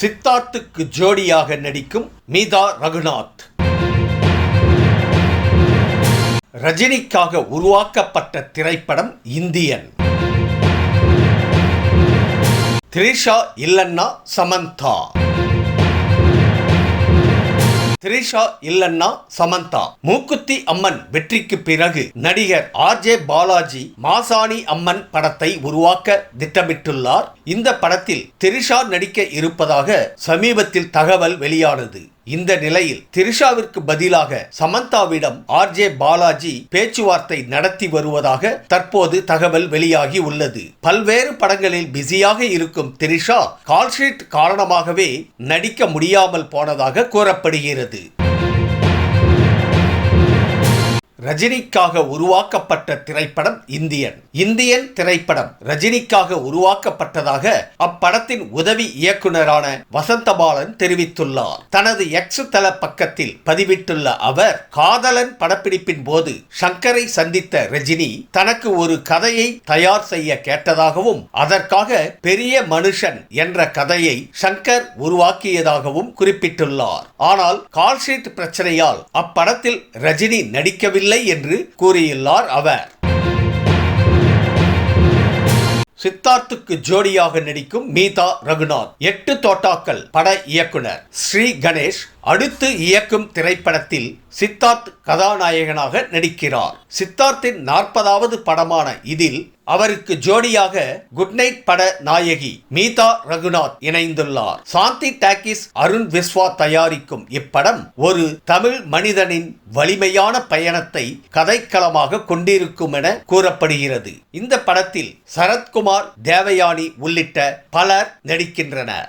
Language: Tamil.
சித்தார்த்துக்கு ஜோடியாக நடிக்கும் மீதா ரகுநாத். ரஜினிக்காக உருவாக்கப்பட்ட திரைப்படம் இந்தியன். த்ரிஷா இல்லன்னா சமந்தா. த்ரிஷா இல்லன்னா சமந்தா. மூக்குத்தி அம்மன் வெற்றிக்கு பிறகு நடிகர் ஆர் ஜே பாலாஜி மாசாணி அம்மன் படத்தை உருவாக்க திட்டமிட்டுள்ளார். இந்த படத்தில் திரிஷா நடிக்க இருப்பதாக சமீபத்தில் தகவல் வெளியானது. இந்த நிலையில் திரிஷாவிற்கு பதிலாக சமந்தாவிடம் ஆர்ஜே பாலாஜி பேச்சுவார்த்தை நடத்தி வருவதாக தற்போது தகவல் வெளியாகி உள்ளது. பல்வேறு படங்களில் பிஸியாக இருக்கும் திரிஷா கால்ஷீட் காரணமாகவே நடிக்க முடியாமல் போனதாக கூறப்படுகிறது. ரஜினிக்காக உருவாக்கப்பட்ட திரைப்படம் இந்தியன். இந்தியன் திரைப்படம் ரஜினிக்காக உருவாக்கப்பட்டதாக அப்படத்தின் உதவி இயக்குனரான வசந்தபாலன் தெரிவித்துள்ளார். தனது எக்ஸ் தள பக்கத்தில் பதிவிட்டுள்ள அவர் காதலன் படப்பிடிப்பின் போது சங்கரை சந்தித்த ரஜினி தனக்கு ஒரு கதையை தயார் செய்ய கேட்டதாகவும் அதற்காக பெரிய மனுஷன் என்ற கதையை சங்கர் உருவாக்கியதாகவும் குறிப்பிட்டுள்ளார். ஆனால் கால்ஷீட் பிரச்சனையால் அப்படத்தில் ரஜினி நடிக்கவில்லை என்று கூறியுள்ளார் அவர். சித்தார்த்துக்கு ஜோடியாக நடிக்கும் மீதா ரகுநாத் எட்டு தோட்டாக்கள் பட இயக்குனர். ஸ்ரீ கணேஷ் அடுத்து இயக்கும் திரைப்படத்தில் சித்தார்த் கதாநாயகனாக நடிக்கிறார். சித்தார்த்தின் நாற்பதாவது படமான இதில் அவருக்கு ஜோடியாக குட் நைட் பட நாயகி மீதா ரகுநாத் இணைந்துள்ளார். சாந்தி டாக்கிஸ் அருண் விஸ்வா தயாரிக்கும் இப்படம் ஒரு தமிழ் மனிதனின் வலிமையான பயணத்தை கதைக்களமாக கொண்டிருக்கும் என கூறப்படுகிறது. இந்த படத்தில் சரத்குமார் தேவயானி உள்ளிட்ட பலர் நடிக்கின்றனர்.